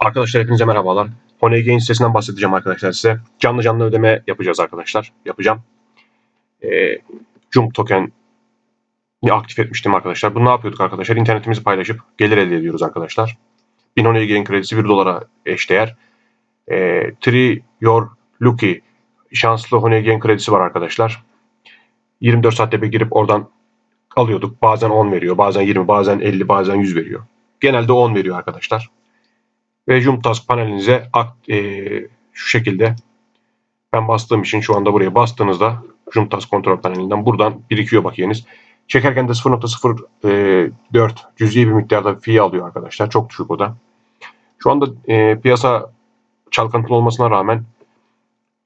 Arkadaşlar hepinize merhabalar. Honey Gain sitesinden bahsedeceğim arkadaşlar size. Canlı canlı ödeme yapacağız arkadaşlar. Yapacağım. Ee, Jump token aktif etmiştim arkadaşlar. Bunu ne yapıyorduk arkadaşlar? İnternetimizi paylaşıp gelir elde ediyoruz arkadaşlar. 1000 Honey Gain kredisi 1 dolara eşdeğer. Ee, Tree Your Lucky şanslı Honey Gain kredisi var arkadaşlar. 24 saatte bir girip oradan alıyorduk. Bazen 10 veriyor, bazen 20, bazen 50, bazen 100 veriyor. Genelde 10 veriyor arkadaşlar ve Jump Task panelinize e, şu şekilde ben bastığım için şu anda buraya bastığınızda Jump Task kontrol panelinden buradan birikiyor bakiyeniz. Çekerken de 0.04 cüz'i bir miktarda fee alıyor arkadaşlar. Çok düşük o da. Şu anda e, piyasa çalkantılı olmasına rağmen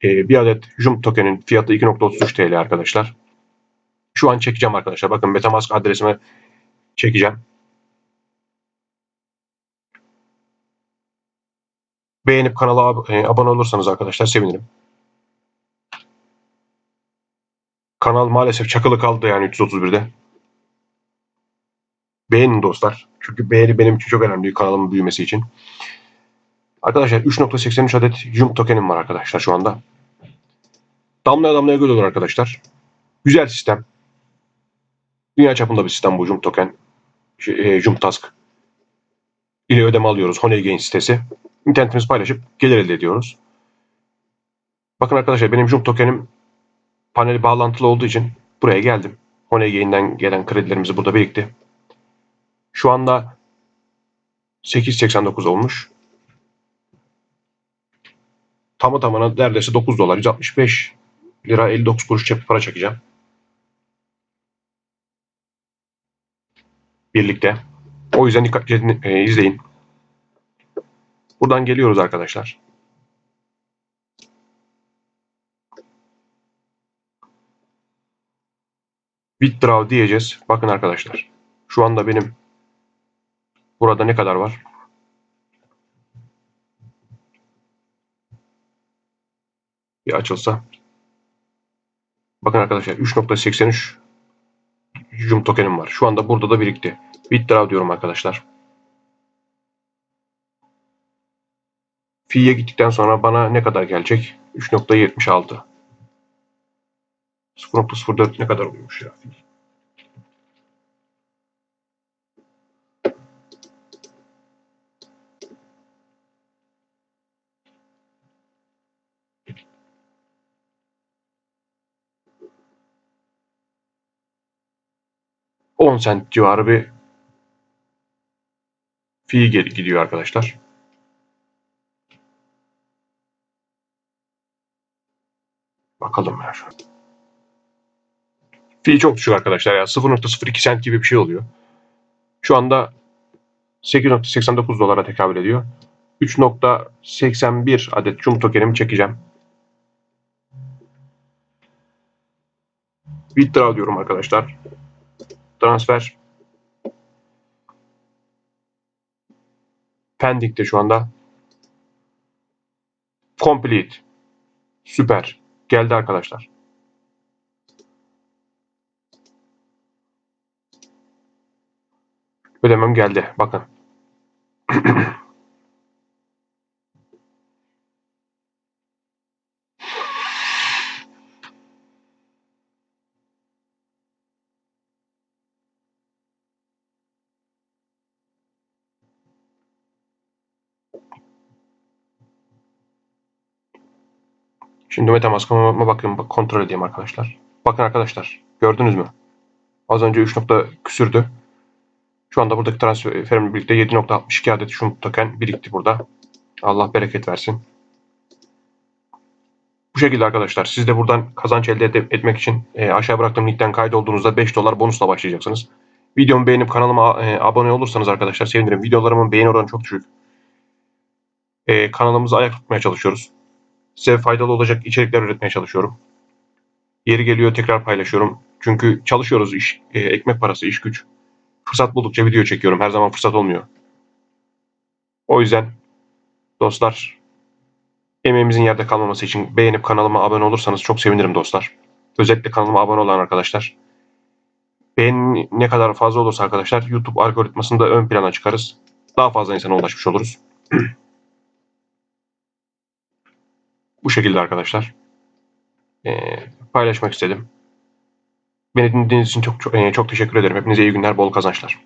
e, bir adet Jump token'in fiyatı 2.33 TL arkadaşlar. Şu an çekeceğim arkadaşlar. Bakın Metamask adresime çekeceğim. Beğenip kanala ab- e, abone olursanız arkadaşlar sevinirim. Kanal maalesef çakılı kaldı yani 331'de. Beğenin dostlar. Çünkü beğeni benim için çok önemli kanalımın büyümesi için. Arkadaşlar 3.83 adet Jump tokenim var arkadaşlar şu anda. Damlaya damlaya göl olur arkadaşlar. Güzel sistem. Dünya çapında bir sistem bu Jump token. Şey, e, Jump Task ile ödeme alıyoruz. Honey Gain sitesi internetimizi paylaşıp gelir elde ediyoruz. Bakın arkadaşlar benim Jump tokenim paneli bağlantılı olduğu için buraya geldim. Honeygain'den gelen kredilerimizi burada birikti. Şu anda 8.89 olmuş. Tamı tamına neredeyse 9 dolar 165 lira 59 kuruş çek para çekeceğim. Birlikte. O yüzden dikkatli e, izleyin. Buradan geliyoruz arkadaşlar. Withdraw diyeceğiz. Bakın arkadaşlar. Şu anda benim burada ne kadar var? Bir açılsa. Bakın arkadaşlar 3.83 Jum tokenim var. Şu anda burada da birikti. Withdraw diyorum arkadaşlar. Fi'ye gittikten sonra bana ne kadar gelecek? 3.76. 0.04 ne kadar oluyormuş ya? On sent civarı bir fi gidiyor arkadaşlar. Bakalım ya şu an. Fi çok düşük arkadaşlar ya. 0.02 cent gibi bir şey oluyor. Şu anda 8.89 dolara tekabül ediyor. 3.81 adet cum tokenimi çekeceğim. Withdraw diyorum arkadaşlar. Transfer. Pending'de şu anda. Complete. Süper. Geldi arkadaşlar. Ödemem geldi. Bakın. Şimdi Metamask'ıma bakın bak, kontrol edeyim arkadaşlar. Bakın arkadaşlar gördünüz mü? Az önce 3 nokta küsürdü. Şu anda buradaki transferimle birlikte 7.62 adet şu token birikti burada. Allah bereket versin. Bu şekilde arkadaşlar siz de buradan kazanç elde etmek için e, aşağı bıraktığım linkten kaydolduğunuzda 5 dolar bonusla başlayacaksınız. Videomu beğenip kanalıma e, abone olursanız arkadaşlar sevinirim. Videolarımın beğeni oranı çok düşük. E, kanalımızı ayak tutmaya çalışıyoruz. Size faydalı olacak içerikler üretmeye çalışıyorum. Yeri geliyor tekrar paylaşıyorum. Çünkü çalışıyoruz iş, e, ekmek parası, iş güç. Fırsat buldukça video çekiyorum. Her zaman fırsat olmuyor. O yüzden dostlar emeğimizin yerde kalmaması için beğenip kanalıma abone olursanız çok sevinirim dostlar. Özellikle kanalıma abone olan arkadaşlar. Beğeni ne kadar fazla olursa arkadaşlar YouTube algoritmasında ön plana çıkarız. Daha fazla insana ulaşmış oluruz. Bu şekilde arkadaşlar. Ee, paylaşmak istedim. Beni dinlediğiniz için çok çok, e, çok teşekkür ederim. Hepinize iyi günler, bol kazançlar.